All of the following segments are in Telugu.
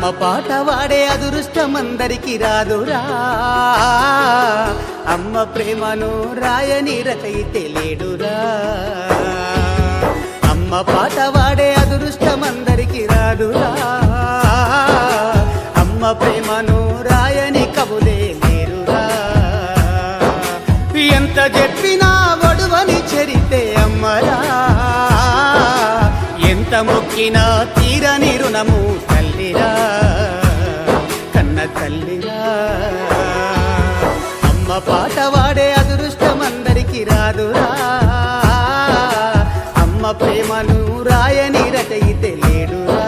అమ్మ పాట వాడే అదృష్టం అందరికి రాదురా. అమ్మ ప్రేమను రాయని రచయితే లేడురా. అమ్మ పాట వాడే అదృష్టం అందరికి రాదురా. అమ్మ ప్రేమను రాయని కవులే లేరురా. ఎంత చెప్పినా వడువని చరితే అమ్మరా. ఎంత మొక్కినా తీరని రుణము తల్లిరా కన్న తల్లిరా అమ్మ పాట వాడే అదృష్టం అందరికి రాదురా. అమ్మ ప్రేమను రాయని రచయితే లేడురా.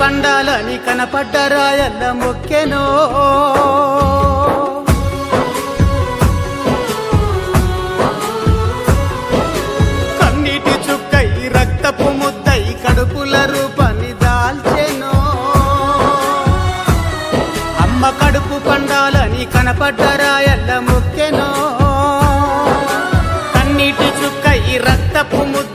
పండాలని కనపడ్డ రాయల్ల మొక్కెనో. కన్నీటి చుక్కై రక్తపు ముద్దై కడుపుల రూపాన్ని దాల్చెనో. అమ్మ కడుపు పండాలని కనపడ్డ రాయల్ల మొక్కెనో. కన్నీటి చుక్కై రక్తపు ముద్ద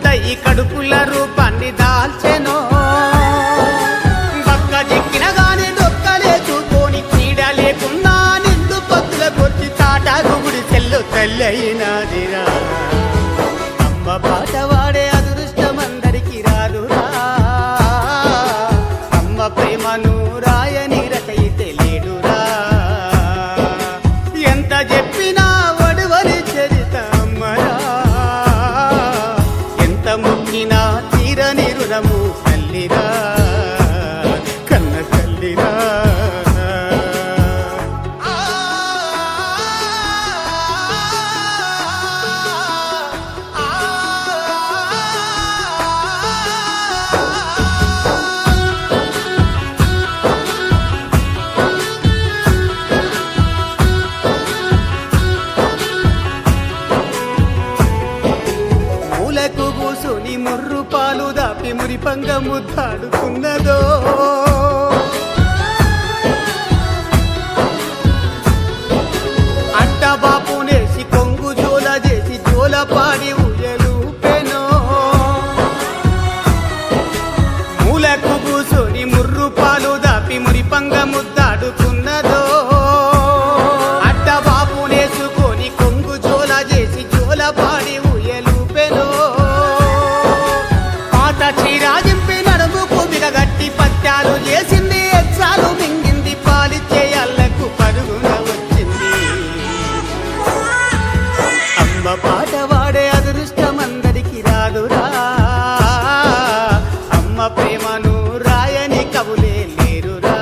చెల్లు అమ్మ పాట వాడే అదృష్టం అందరికి రాదురా. అమ్మ ప్రేమను రాయని రచయితే లేడురా. ఎంత చెప్పినా వడువని చరిత అమ్మరా. ఎంత ముక్కినా తీరని రుణము తల్లిరా. కన్న తల్లిరా. ముర్రు పాలు దాపి మురిపంగ ముద్దాడుతున్నదో. పాట వాడే అదృష్టం అందరికి రాదురా. అమ్మ ప్రేమను రాయని కవులే లేరురా.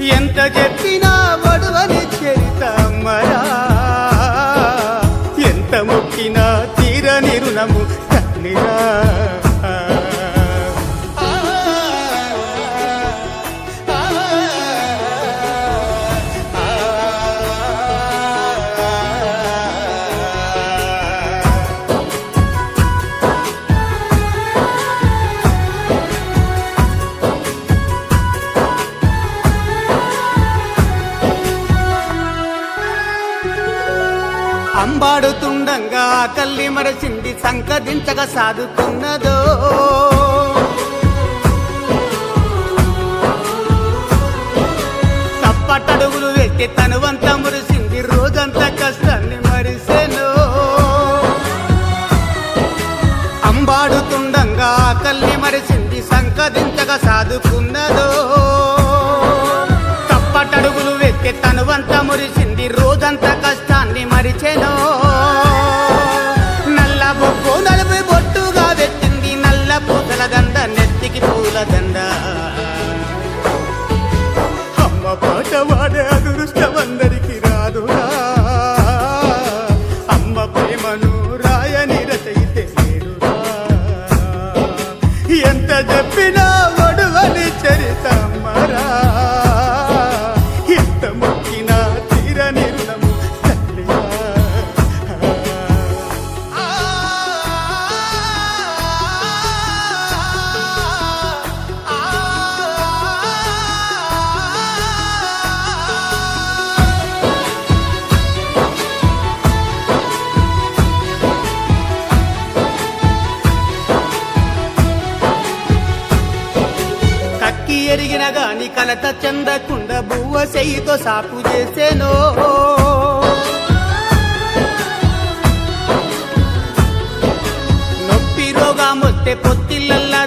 ఎంత చెప్పినా అంబాడుతుండంగా కల్లి మరచింది సంకదించగా సాదుతున్నదో. తప్పటడుగులు వెక్కి తనువంతా మురిసింది రోజంతా కష్టాన్ని మరిసెను. అంబాడుతుండంగా కల్లి మరిసింది సంకదించగా సాదుకున్నదో తప్పటడుగులు వెక్కి తనువంతా మురిసింది రోజంతా కష్టాన్ని మరిచెనో. గాని కలత చెందకుండ బువ్వ చెయ్యితో సాపు చేసేనో. నొప్పి రోగం వస్తే పొత్తిళ్ళల్లా